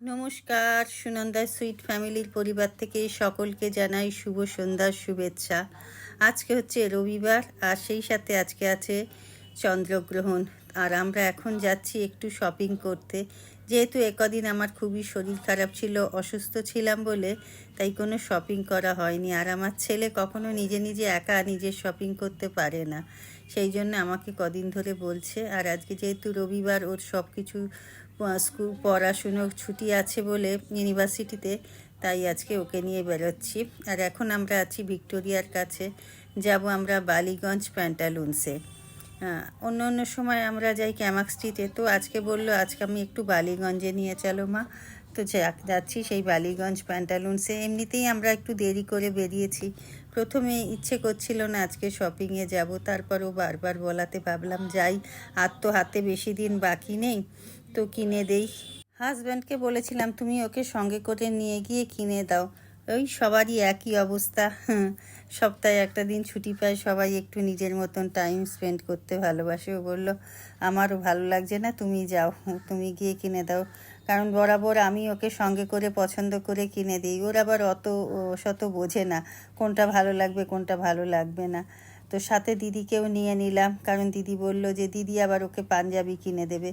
নমস্কার সুনন্দা সুইট ফ্যামিলির পরিবার থেকে সকলকে জানাই শুভ সন্ধ্যার শুভেচ্ছা। আজকে হচ্ছে রবিবার, আর সেই সাথে আজকে আছে চন্দ্রগ্রহণ। আর আমরা এখন যাচ্ছি একটু শপিং করতে। যেহেতু একদিন আমার খুবই শরীর খারাপ ছিল, অসুস্থ ছিলাম বলে, তাই কোনো শপিং করা হয়নি। আর আমার ছেলে কখনো নিজে নিজে একা নিজে শপিং করতে পারে না। সেই জন্য আমাকে কদিন ধরে বলছে, আর আজকে যেহেতু রবিবার, ওর সব কিছু স্কুল পড়াশুনো ছুটি আছে বলে ইউনিভার্সিটিতে, তাই আজকে ওকে নিয়ে বেরোচ্ছি। আর এখন আমরা আছি ভিক্টোরিয়ার কাছে। যাব আমরা বালিগঞ্জ প্যান্টালুন্সে। অন্য অন্য সময় আমরা যাই ক্যামাক স্ট্রিটে। তো আজকে বলল, আজকে আমি একটু বালিগঞ্জে নিয়ে চলো মা। তো যাচ্ছি সেই বালিগঞ্জ প্যান্টালুন্সে। এমনিতেই আমরা একটু দেরি করে বেরিয়েছি। প্রথমে ইচ্ছে করছিল না আজকে শপিংয়ে যাব। তারপরও বারবার বলাতে ভাবলাম, যাই, আর তো হাতে বেশি দিন বাকি নেই। তো কিনে দেই। হাজব্যান্ডকে বলেছিলাম, তুমি ওকে সঙ্গে করে নিয়ে গিয়ে কিনে দাও। ওই সবারই একই অবস্থা। সপ্তাহে একটা দিন ছুটি পায়, সবাই একটু নিজের মতন টাইম স্পেন্ড করতে ভালোবাসে। ও বলল, আমারও ভালো লাগছে না, তুমি যাও, তুমি গিয়ে কিনে দাও। কারণ বরাবর আমি ওকে সঙ্গে করে, পছন্দ করে কিনে দিই। ওর আবার অত শত বোঝে না, কোনটা ভালো লাগবে, কোনটা ভালো লাগবে না। তো সাথে দিদিকেও নিয়ে নিলাম, কারণ দিদি বলল যে, দিদি আবার ওকে পাঞ্জাবি কিনে দেবে।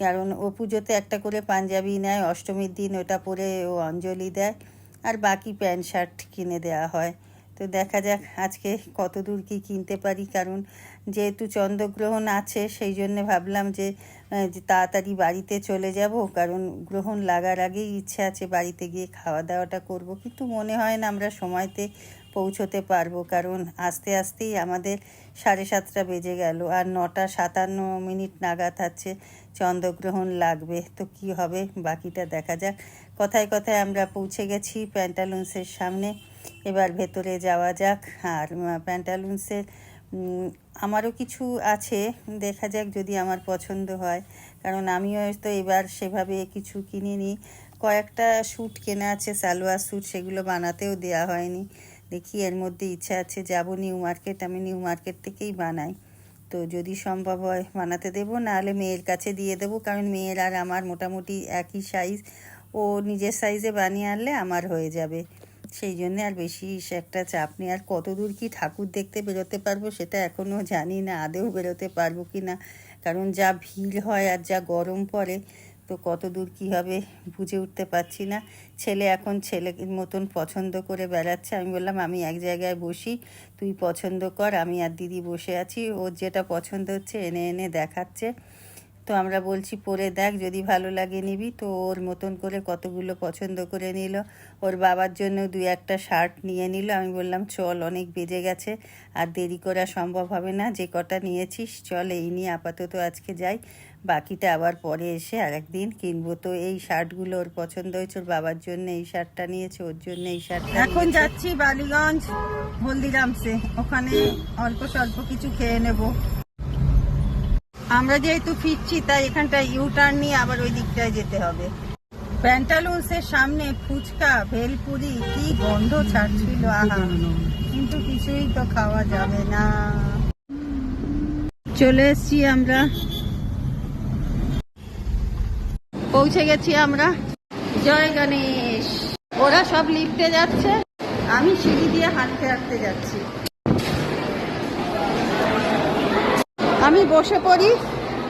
কারণ ও পুজোতে একটা করে পাঞ্জাবি নেয়, অষ্টমীর দিন ওটা পরে ও অঞ্জলি দেয়, আর বাকি প্যান্ট শার্ট কিনে দেয়া হয়। তো দেখা যাক আজকে কত দূর কী কিনতে পারি, কারণ যেহেতু চন্দ্রগ্রহণ আছে, সেই জন্যে ভাবলাম যে তাড়াতাড়ি বাড়িতে চলে যাব, কারণ গ্রহণ লাগার আগেই ইচ্ছে আছে বাড়িতে গিয়ে খাওয়া দাওয়াটা করব। কিন্তু মনে হয় না আমরা সময়তে পৌঁছতে পারব, কারণ আস্তে আস্তেই আমাদের সাড়ে সাতটা বেজে গেল আর নটা সাতান্ন মিনিট নাগাদ আছে, চন্দ্রগ্রহণ লাগবে। তো কি হবে, বাকিটা দেখা যাক। কথায় কথায় আমরা পৌঁছে গেছি প্যান্টালুন্সের সামনে। এবার ভেতরে যাওয়া যাক। আর প্যান্টালুন্সের আমারও কিছু আছে, দেখা যাক যদি আমার পছন্দ হয়। কারণ আমিও তো এবার সেভাবে কিছু কিনিনি। কয়েকটা স্যুট কেনা আছে, সালোয়ার স্যুট সেগুলো বানাতেও দেওয়া হয়নি। দেখি এর মধ্যে ইচ্ছা আছে, যাব নিউ মার্কেট আমি নিউ মার্কেট থেকেই বানাই। তো যদি সম্ভব হয় বানাতে দেবো, নাহলে মেয়ের কাছে দিয়ে দেবো, কারণ মেয়ের আর আমার মোটামুটি একই সাইজ ও নিজের সাইজে বানিয়ে আনলে আমার হয়ে যাবে। সেই জন্যে আর বেশি একটা চাপ নেই। আর কত দূর কি ঠাকুর দেখতে বেরোতে পারব সেটা এখনও জানি না আদেও বেরোতে পারব কি না। কারণ যা ভিড় হয় আর যা গরম পড়ে, তো কত দূর কী হবে বুঝে উঠতে পারছি না। ছেলে এখন ছেলের মতন পছন্দ করে বেড়াচ্ছে। আমি বললাম, আমি এক জায়গায় বসি, তুই পছন্দ কর, আমি আর দিদি বসে আছি। ওর যেটা পছন্দ হচ্ছে এনে এনে দেখাচ্ছে। তো আমরা বলছি, পরে দেখ, যদি ভালো লাগে নিবি। তো ওর মতন করে কতগুলো পছন্দ করে নিল। ওর বাবার জন্য দুই একটা শার্ট নিয়ে নিল। আমি বললাম, চল, অনেক বেজে গেছে, আর দেরি করা সম্ভব হবে না। যে কটা নিয়েছিস, চল, এই নিয়ে আপাতত আজকে যাই। বাকিটা আবার পরে এসে আরেকদিন কিনবো। তো এই শার্টগুলো ওর পছন্দ হয়েছে। ওর বাবার জন্য এই শার্টটা নিয়েছে, ওর জন্য এই শার্টটা এখন যাচ্ছি বালিগঞ্জ, হলদিরামসে। ওখানে অল্প স্বল্প কিছু খেয়ে নেব। আমরা যেহেতু ফিরছি, তাই এখানটা ইউ টার্ন নিয়ে আবার ওই দিকটায় যেতে হবে। প্যান্টালুন্সের সামনে ফুচকা, ভেলপুরি, কি গন্ধ ছাড়ছিল, আহা। কিন্তু কিছুই তো খাওয়া যাবে না। চলে এসছি আমরা। পৌঁছে গেছি আমরা। জয় গণেশ। ওরা সব লিফটে যাচ্ছে। আমি সিঁড়ি দিয়ে হাঁটতে হাঁটতে যাচ্ছি। আমি বসে পড়ি,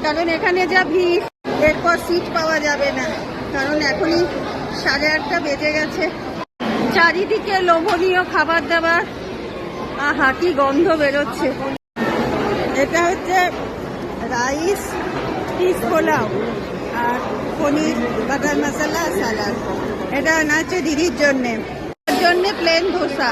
কারণ এখানে যা ভিড়, এরপর সিট পাওয়া যাবে না। কারণ এখনই সাড়ে আটটা বেজে গেছে। চারিদিকে লোভনীয় খাবার দাবার আহা কি গন্ধ বেরোচ্ছে। এটা হচ্ছে রাইস, পিস পোলাও, আর পনির, বাটার মশলা স্যালাড এটা না হচ্ছে দিদির জন্যে। জন্যে প্লেন ধোসা।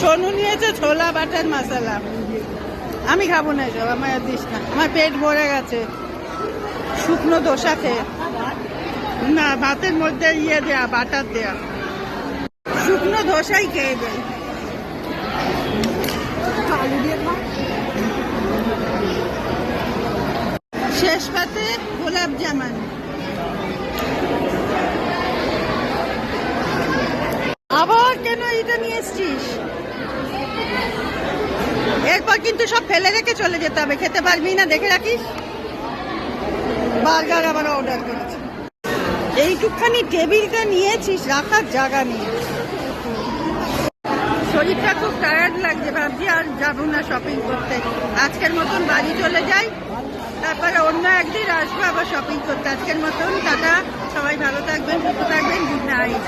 সোনু নিয়েছে ছোলা, বাটার মশলা। আমি খাব না এসব, আমার দিস না। আমার পেট ভরে গেছে। শুকনো দোসা খেয়ে না, ভাতের মধ্যে ইয়ে দেয়া, বাটার দেয়া। শুকনো ধোসাই খেয়ে দিয়ে শেষ পাতে গোলাপ জামান আবার কেন এটা নিয়ে এসছিস? এরপর কিন্তু সব ফেলে রেখে চলে যেতে হবে। খেতে পারবি না, দেখে রাখিস। বার্গার আবার অর্ডার করেছি। এইটুকখানি টেবিলটা নিয়েছিস, রাখার জায়গা নেই। শরীরটা খুব টায়ার্ড লাগছে, ভাবছি আর যাব না শপিং করতে। আজকের মতন বাড়ি চলে যাই। তারপরে অন্য একদিন আসব আবার শপিং করতে। আজকের মতন, টাটা। সবাই ভালো থাকবেন, সুস্থ থাকবেন গুড নাইট